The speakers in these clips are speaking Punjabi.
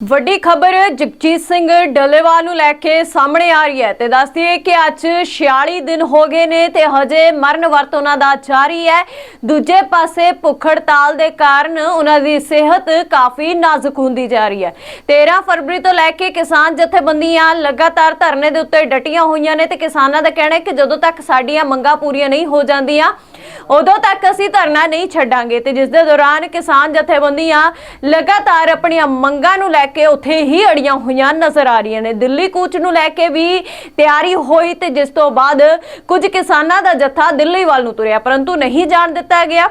ਵੱਡੀ ਖਬਰ ਜਗਜੀਤ ਸਿੰਘ ਡੱਲੇਵਾਲ ਨੂੰ ਲੈ ਕੇ ਸਾਹਮਣੇ ਆ ਰਹੀ ਹੈ ਤੇ ਦੱਸਦੀ ਹੈ ਕਿ ਅੱਜ 46 ਦਿਨ ਹੋ ਗਏ ਨੇ ਤੇ ਹਜੇ ਮਰਨ ਵਰਤ ਉਹਨਾਂ ਦਾ ਜਾਰੀ ਹੈ। ਦੂਜੇ ਪਾਸੇ ਭੁੱਖ ਹੜਤਾਲ ਦੇ ਕਾਰਨ ਉਹਨਾਂ ਦੀ ਸਿਹਤ ਕਾਫੀ ਨਾਜ਼ੁਕ ਹੁੰਦੀ ਜਾ ਰਹੀ ਹੈ। 13 ਫਰਵਰੀ ਤੋਂ ਲੈ ਕੇ ਕਿਸਾਨ ਜਥੇਬੰਦੀਆਂ ਲਗਾਤਾਰ ਧਰਨੇ ਦੇ ਉੱਤੇ ਡਟੀਆਂ ਹੋਈਆਂ ਨੇ ਤੇ ਕਿਸਾਨਾਂ ਦਾ ਕਹਿਣਾ ਹੈ ਕਿ ਜਦੋਂ ਤੱਕ ਸਾਡੀਆਂ ਮੰਗਾਂ ਪੂਰੀਆਂ ਨਹੀਂ ਹੋ ਜਾਂਦੀਆਂ, ਉਦੋਂ ਤੱਕ ਅਸੀਂ ਧਰਨਾ ਨਹੀਂ ਛੱਡਾਂਗੇ ਤੇ ਜਿਸ ਦੇ ਦੌਰਾਨ ਕਿਸਾਨ ਜਥੇਬੰਦੀਆਂ ਲਗਾਤਾਰ ਆਪਣੀਆਂ ਮੰਗਾਂ ਨੂੰ ਲੈ ਕੇ ਉੱਥੇ ਹੀ ਅੜੀਆਂ ਹੋਈਆਂ ਨਜ਼ਰ ਆ ਰਹੀਆਂ ਨੇ। ਦਿੱਲੀ ਕੂਚ ਨੂੰ ਲੈ ਕੇ ਵੀ ਤਿਆਰੀ ਹੋਈ ਤੇ ਜਿਸ ਤੋਂ ਬਾਅਦ ਕੁਝ ਕਿਸਾਨਾਂ ਦਾ ਜੱਥਾ ਦਿੱਲੀ ਵੱਲ ਨੂੰ ਤੁਰਿਆ, ਪਰੰਤੂ ਨਹੀਂ ਜਾਣ ਦਿੱਤਾ ਗਿਆ।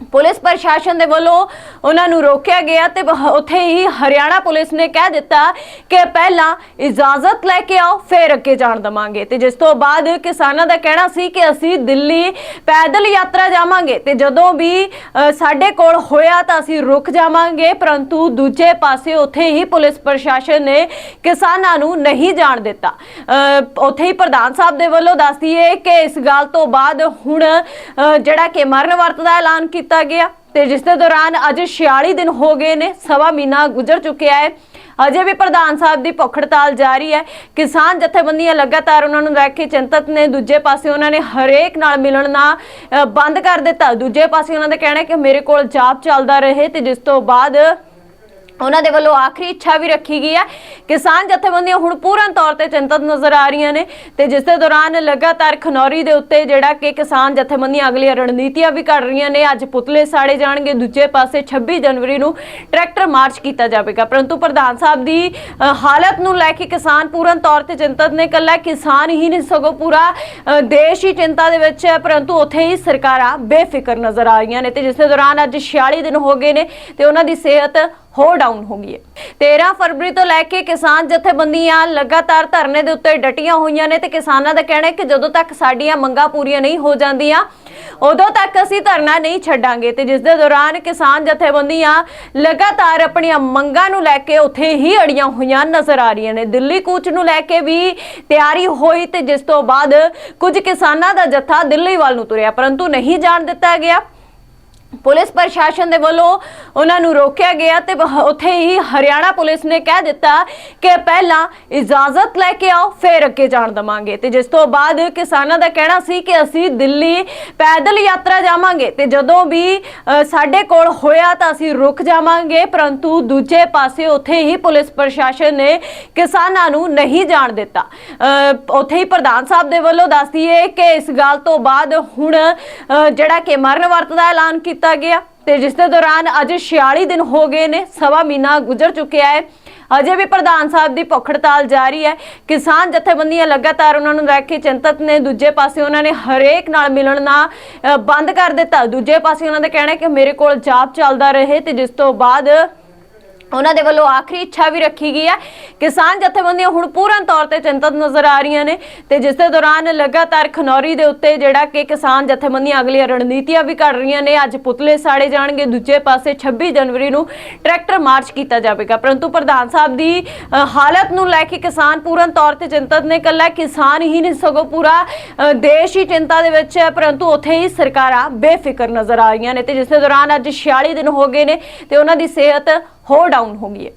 ਪੁਲਿਸ ਪ੍ਰਸ਼ਾਸਨ ਦੇ ਵੱਲੋਂ ਉਹਨਾਂ ਨੂੰ ਰੋਕਿਆ ਗਿਆ ਤੇ ਉੱਥੇ ਹੀ ਹਰਿਆਣਾ ਪੁਲਿਸ ਨੇ ਕਹਿ ਦਿੱਤਾ ਕਿ ਪਹਿਲਾਂ ਇਜਾਜ਼ਤ ਲੈ ਕੇ ਆਓ, ਫਿਰ ਅੱਗੇ ਜਾਣ ਦਵਾਂਗੇ। ਤੇ ਜਿਸ ਤੋਂ ਬਾਅਦ ਕਿਸਾਨਾਂ ਦਾ ਕਹਿਣਾ ਸੀ ਕਿ ਅਸੀਂ ਦਿੱਲੀ ਪੈਦਲ ਯਾਤਰਾ ਜਾਵਾਂਗੇ ਤੇ ਜਦੋਂ ਵੀ ਸਾਡੇ ਕੋਲ ਹੋਇਆ ਤਾਂ ਅਸੀਂ ਰੁਕ ਜਾਵਾਂਗੇ, ਪਰੰਤੂ ਦੂਜੇ ਪਾਸੇ ਉੱਥੇ ਹੀ ਪੁਲਿਸ ਪ੍ਰਸ਼ਾਸਨ ਨੇ ਕਿਸਾਨਾਂ ਨੂੰ ਨਹੀਂ ਜਾਣ ਦਿੱਤਾ। ਉੱਥੇ ਹੀ ਪ੍ਰਧਾਨ ਸਾਹਿਬ ਦੇ ਵੱਲੋਂ ਦੱਸ ਦਈਏ ਕਿ ਇਸ ਗੱਲ ਤੋਂ ਬਾਅਦ ਹੁਣ ਜਿਹੜਾ ਕਿ ਮਰਨ ਵਰਤ ਦਾ ਐਲਾਨ ਕੀਤਾ ਗਿਆ ਤੇ ਜਿਸ ਦੇ ਦੌਰਾਨ ਅੱਜ 46 ਦਿਨ ਹੋ ਗਏ ਨੇ, ਸਵਾ ਮਹੀਨਾ ਗੁਜ਼ਰ ਚੁੱਕਿਆ ਹੈ। ਅਜੇ ਵੀ ਪ੍ਰਧਾਨ ਸਾਹਿਬ ਦੀ ਭੁੱਖ ਹੜਤਾਲ ਜਾਰੀ ਹੈ। ਕਿਸਾਨ ਜਥੇਬੰਦੀਆਂ ਲਗਾਤਾਰ ਉਹਨਾਂ ਨੂੰ ਲੈ ਕੇ ਚਿੰਤਤ ਨੇ। ਦੂਜੇ ਪਾਸੇ ਉਹਨਾਂ ਨੇ ਹਰੇਕ ਨਾਲ ਮਿਲਣਾ ਬੰਦ ਕਰ ਦਿੱਤਾ। ਦੂਜੇ ਪਾਸੇ ਉਹਨਾਂ ਦਾ ਕਹਿਣਾ ਹੈ ਕਿ ਮੇਰੇ ਕੋਲ ਜਾਪ ਚੱਲਦਾ ਰਹੇ ਤੇ ਜਿਸ ਤੋਂ ਬਾਅਦ ਉਹਨਾਂ ਦੇ ਵੱਲੋਂ ਆਖਰੀ ਇੱਛਾ ਵੀ ਰੱਖੀ ਗਈ ਹੈ। ਕਿਸਾਨ ਜਥੇਬੰਦੀਆਂ ਹੁਣ ਪੂਰਨ ਤੌਰ ਤੇ ਚਿੰਤਤ ਨਜ਼ਰ ਆ ਰਹੀਆਂ ਨੇ ਤੇ ਜਿਸ ਦੇ ਦੌਰਾਨ ਲਗਾਤਾਰ ਖਨੌਰੀ ਦੇ ਉੱਤੇ ਜਿਹੜਾ ਕਿ ਕਿਸਾਨ ਜਥੇਬੰਦੀਆਂ ਅਗਲੀਆਂ ਰਣਨੀਤੀਆਂ ਵੀ ਘੜ ਰਹੀਆਂ ਨੇ, ਅੱਜ ਪੁਤਲੇ ਸਾੜੇ ਜਾਣਗੇ, ਦੂਜੇ ਪਾਸੇ 26 ਜਨਵਰੀ ਨੂੰ ਟਰੈਕਟਰ ਮਾਰਚ ਕੀਤਾ ਜਾਵੇਗਾ। ਪਰੰਤੂ ਪ੍ਰਧਾਨ ਸਾਹਿਬ ਦੀ ਹਾਲਤ ਨੂੰ ਲੈ ਕੇ ਕਿਸਾਨ ਪੂਰਨ ਤੌਰ ਤੇ ਚਿੰਤਤ ਨੇ ਕੱਲਾ ਕਿਸਾਨ ਹੀ ਨਹੀਂ, ਸਗੋਂ ਪੂਰਾ ਦੇਸ਼ ਹੀ ਚਿੰਤਾ ਦੇ ਵਿੱਚ ਹੈ। ਪਰੰਤੂ ਉੱਥੇ ਹੀ ਸਰਕਾਰਾਂ ਬੇਫਿਕਰ ਨਜ਼ਰ ਆ ਰਹੀਆਂ ਨੇ ਤੇ ਜਿਸ ਦੇ ਦੌਰਾਨ ਅੱਜ 46 ਦਿਨ ਹੋ ਗਏ ਨੇ ਤੇ ਉਹਨਾਂ ਦੀ ਸਿਹਤ ਹੋਰ ਡਾਊਨ ਹੋ ਗਈ ਹੈ। 13 ਫਰਵਰੀ ਤੋਂ ਲੈ ਕੇ ਕਿਸਾਨ ਜਥੇਬੰਦੀਆਂ ਲਗਾਤਾਰ ਧਰਨੇ ਦੇ ਉੱਤੇ ਡਟੀਆਂ ਹੋਈਆਂ ਨੇ ਤੇ ਕਿਸਾਨਾਂ ਦਾ ਕਹਿਣਾ ਹੈ ਕਿ ਜਦੋਂ ਤੱਕ ਸਾਡੀਆਂ ਮੰਗਾਂ ਪੂਰੀਆਂ ਨਹੀਂ ਹੋ ਜਾਂਦੀਆਂ, ਉਦੋਂ ਤੱਕ ਅਸੀਂ ਧਰਨਾ ਨਹੀਂ ਛੱਡਾਂਗੇ। ਤੇ ਜਿਸ ਦੇ ਦੌਰਾਨ ਕਿਸਾਨ ਜਥੇਬੰਦੀਆਂ ਲਗਾਤਾਰ ਆਪਣੀਆਂ ਮੰਗਾਂ ਨੂੰ ਲੈ ਕੇ ਉੱਥੇ ਹੀ ਅੜੀਆਂ ਹੋਈਆਂ ਨਜ਼ਰ ਆ ਰਹੀਆਂ ਨੇ। ਦਿੱਲੀ ਕੂਚ ਨੂੰ ਲੈ ਕੇ ਵੀ ਤਿਆਰੀ ਹੋਈ ਤੇ ਜਿਸ ਤੋਂ ਬਾਅਦ ਕੁਝ ਕਿਸਾਨਾਂ ਦਾ ਜਥਾ ਦਿੱਲੀ ਵੱਲ ਨੂੰ ਤੁਰਿਆ, ਪਰੰਤੂ ਨਹੀਂ ਜਾਣ ਦਿੱਤਾ ਗਿਆ। ਪੁਲਿਸ ਪ੍ਰਸ਼ਾਸਨ ਦੇ ਵੱਲੋਂ ਉਹਨਾਂ ਨੂੰ ਰੋਕਿਆ ਗਿਆ ਤੇ ਵਹ- ਉੱਥੇ ਹੀ ਹਰਿਆਣਾ ਪੁਲਿਸ ਨੇ ਕਹਿ ਦਿੱਤਾ ਕਿ ਪਹਿਲਾਂ ਇਜਾਜ਼ਤ ਲੈ ਕੇ ਆਓ, ਫਿਰ ਅੱਗੇ ਜਾਣ ਦਵਾਂਗੇ। ਤੇ ਜਿਸ ਤੋਂ ਬਾਅਦ ਕਿਸਾਨਾਂ ਦਾ ਕਹਿਣਾ ਸੀ ਕਿ ਅਸੀਂ ਦਿੱਲੀ ਪੈਦਲ ਯਾਤਰਾ ਜਾਵਾਂਗੇ ਤੇ ਜਦੋਂ ਵੀ ਸਾਡੇ ਕੋਲ ਹੋਇਆ ਤਾਂ ਅਸੀਂ ਰੁਕ ਜਾਵਾਂਗੇ, ਪਰੰਤੂ ਦੂਜੇ ਪਾਸੇ ਉੱਥੇ ਹੀ ਪੁਲਿਸ ਪ੍ਰਸ਼ਾਸਨ ਨੇ ਕਿਸਾਨਾਂ ਨੂੰ ਨਹੀਂ ਜਾਣ ਦਿੱਤਾ। ਉੱਥੇ ਹੀ ਪ੍ਰਧਾਨ ਸਾਹਿਬ ਦੇ ਵੱਲੋਂ ਦੱਸ ਦਈਏ ਕਿ ਇਸ ਗੱਲ ਤੋਂ ਬਾਅਦ ਹੁਣ ਜਿਹੜਾ ਕਿ ਮਰਨ ਵਰਤ ਦਾ ਐਲਾਨ ਕੀਤਾ ਗਿਆ ਤੇ ਜਿਸ ਦੇ ਦੌਰਾਨ ਅੱਜ 46 ਦਿਨ ਹੋ ਗਏ ਨੇ ਸਵਾ ਮਹੀਨਾ ਗੁਜ਼ਰ ਚੁੱਕਿਆ ਹੈ। ਅਜੇ ਵੀ ਪ੍ਰਧਾਨ ਸਾਹਿਬ ਦੀ ਭੁੱਖ ਹੜਤਾਲ ਜਾਰੀ ਹੈ। ਕਿਸਾਨ ਜਥੇਬੰਦੀਆਂ ਲਗਾਤਾਰ ਉਹਨਾਂ ਨੂੰ ਲੈ ਕੇ ਚਿੰਤਤ ਨੇ। ਦੂਜੇ ਪਾਸੇ ਉਹਨਾਂ ਨੇ ਹਰੇਕ ਨਾਲ ਮਿਲਣਾ ਅ, ਬੰਦ ਕਰ ਦਿੱਤਾ। ਦੂਜੇ ਪਾਸੇ ਉਹਨਾਂ ਦਾ ਕਹਿਣਾ ਹੈ ਕਿ ਮੇਰੇ ਕੋਲ ਜਾਪ ਚੱਲਦਾ ਰਹੇ ਤੇ ਜਿਸ ਤੋਂ ਬਾਅਦ ਉਹਨਾਂ ਦੇ ਵੱਲੋਂ ਆਖਰੀ ਇੱਛਾ ਵੀ ਰੱਖੀ ਗਈ ਹੈ। ਕਿਸਾਨ ਜਥੇਬੰਦੀਆਂ ਹੁਣ ਪੂਰਨ ਤੌਰ ਤੇ ਚਿੰਤਤ ਨਜ਼ਰ ਆ ਰਹੀਆਂ ਨੇ ਤੇ ਜਿਸ ਦੇ ਦੌਰਾਨ ਲਗਾਤਾਰ ਖਨੌਰੀ ਦੇ ਉੱਤੇ ਜਿਹੜਾ ਕਿ ਕਿਸਾਨ ਜਥੇਬੰਦੀਆਂ ਅਗਲੀਆਂ ਰਣਨੀਤੀਆਂ ਵੀ ਘੜ ਰਹੀਆਂ ਨੇ। ਅੱਜ ਪੁਤਲੇ ਸਾੜੇ ਜਾਣਗੇ। ਦੂਜੇ ਪਾਸੇ 26 ਜਨਵਰੀ ਨੂੰ ਟਰੈਕਟਰ ਮਾਰਚ ਕੀਤਾ ਜਾਵੇਗਾ। ਪਰੰਤੂ ਪ੍ਰਧਾਨ ਸਾਹਿਬ ਦੀ ਹਾਲਤ ਨੂੰ ਲੈ ਕੇ ਕਿਸਾਨ ਪੂਰਨ ਤੌਰ ਤੇ ਚਿੰਤਤ ਨੇ। ਕੱਲਾ ਕਿਸਾਨ ਹੀ ਨਹੀਂ, ਸਗੋਂ ਪੂਰਾ ਦੇਸ਼ ਹੀ ਚਿੰਤਾ ਦੇ ਵਿੱਚ ਹੈ। ਪਰੰਤੂ ਉੱਥੇ ਹੀ ਸਰਕਾਰਾਂ ਬੇਫਿਕਰ ਨਜ਼ਰ ਆ ਰਹੀਆਂ ਨੇ ਤੇ ਜਿਸ ਦੇ ਦੌਰਾਨ ਅੱਜ 46 ਦਿਨ ਹੋ ਗਏ ਨੇ ਤੇ ਉਹਨਾਂ ਦੀ ਸਿਹਤ ਹੋਰ ਡਾਊਨ ਹੋ ਗਈ ਹੈ।